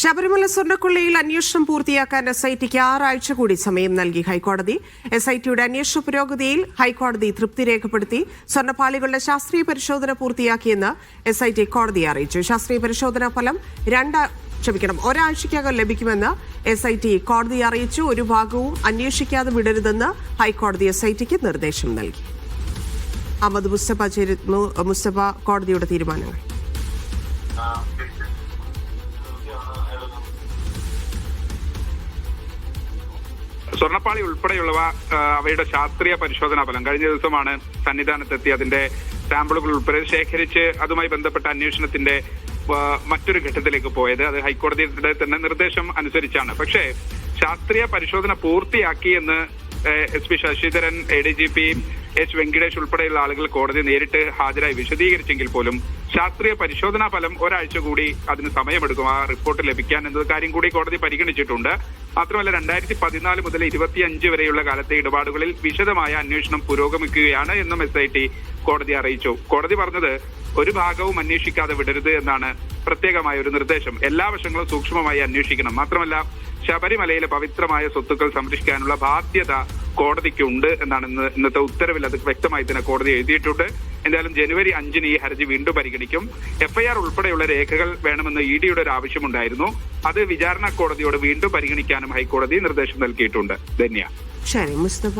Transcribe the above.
ശബരിമല സ്വർണക്കൊള്ളയിൽ അന്വേഷണം പൂർത്തിയാക്കാൻ S I tick ആറാഴ്ച കൂടി സമയം നൽകി ഹൈക്കോടതി. എസ് ഐ ടിയുടെ അന്വേഷണ പുരോഗതിയിൽ ഹൈക്കോടതി തൃപ്തി രേഖപ്പെടുത്തി സ്വർണപ്പാളികളുടെ ശാസ്ത്രീയ പരിശോധന പൂർത്തിയാക്കിയെന്ന് എസ് ഐ ടി കോടതിയെ അറിയിച്ചു. ശാസ്ത്രീയ പരിശോധനാ ഫലം രണ്ട് ക്ഷമിക്കണം ഒരാഴ്ചയ്ക്കകം ലഭിക്കുമെന്ന് എസ് ഐ ടി കോടതിയെ അറിയിച്ചു. ഒരു ഭാഗവും അന്വേഷിക്കാതെ വിടരുതെന്ന് ഹൈക്കോടതി എസ് ഐ ടിക്ക് നിർദ്ദേശം നൽകി. അഹമ്മദ് മുസ്തഫ ചേരുന്നു മുസ്തഫ കോടതിയുടെ തീരുമാനങ്ങൾ. സ്വർണപ്പാളി ഉൾപ്പെടെയുള്ളവ അവയുടെ ശാസ്ത്രീയ പരിശോധനാ ഫലം. കഴിഞ്ഞ ദിവസമാണ് സന്നിധാനത്തെത്തി അതിന്റെ സാമ്പിളുകൾ ഉൾപ്പെടെ ശേഖരിച്ച് അതുമായി ബന്ധപ്പെട്ട അന്വേഷണത്തിന്റെ മറ്റൊരു ഘട്ടത്തിലേക്ക് പോയത്. അത് ഹൈക്കോടതിയുടെ തന്നെ നിർദ്ദേശം അനുസരിച്ചാണ്. പക്ഷേ ശാസ്ത്രീയ പരിശോധന പൂർത്തിയാക്കി എന്ന് S P Sasidharan A D G P H Venkatesh ഉൾപ്പെടെയുള്ള ആളുകൾ കോടതി നേരിട്ട് ഹാജരായി വിശദീകരിച്ചെങ്കിൽ പോലും ശാസ്ത്രീയ പരിശോധനാ ഫലം ഒരാഴ്ച കൂടി അതിന് സമയമെടുക്കും. ആ റിപ്പോർട്ട് ലഭിക്കാൻ എന്നത് കാര്യം കൂടി കോടതി പരിഗണിച്ചിട്ടുണ്ട്. മാത്രമല്ല രണ്ടായിരത്തി പതിനാല് മുതൽ ഇരുപത്തിയഞ്ച് വരെയുള്ള കാലത്തെ ഇടപാടുകളിൽ വിശദമായ അന്വേഷണം പുരോഗമിക്കുകയാണ് എന്നും എസ് ഐ ടി കോടതി അറിയിച്ചു. കോടതി പറഞ്ഞത് ഒരു ഭാഗവും അന്വേഷിക്കാതെ വിടരുത് എന്നാണ് പ്രത്യേകമായ ഒരു നിർദ്ദേശം. എല്ലാ വശങ്ങളും സൂക്ഷ്മമായി അന്വേഷിക്കണം. മാത്രമല്ല ശബരിമലയിലെ പവിത്രമായ സ്വത്തുക്കൾ സംരക്ഷിക്കാനുള്ള ബാധ്യത കോടതിക്കുണ്ട് എന്നാണ് ഇന്ന് ഇന്നത്തെ ഉത്തരവിൽ അത് വ്യക്തമായി തന്നെ കോടതി എഴുതിയിട്ടുണ്ട്. എന്തായാലും ജനുവരി അഞ്ചിന് ഈ ഹർജി വീണ്ടും പരിഗണിക്കും. എഫ്ഐആർ ഉൾപ്പെടെയുള്ള രേഖകൾ വേണമെന്ന് ഇ ഡിയുടെ ഒരു ആവശ്യമുണ്ടായിരുന്നു. അത് വിചാരണ കോടതിയോട് വീണ്ടും പരിഗണിക്കാനും ഹൈക്കോടതി നിർദ്ദേശം നൽകിയിട്ടുണ്ട്. ധന്യ. ശരി മുസ്തഫ.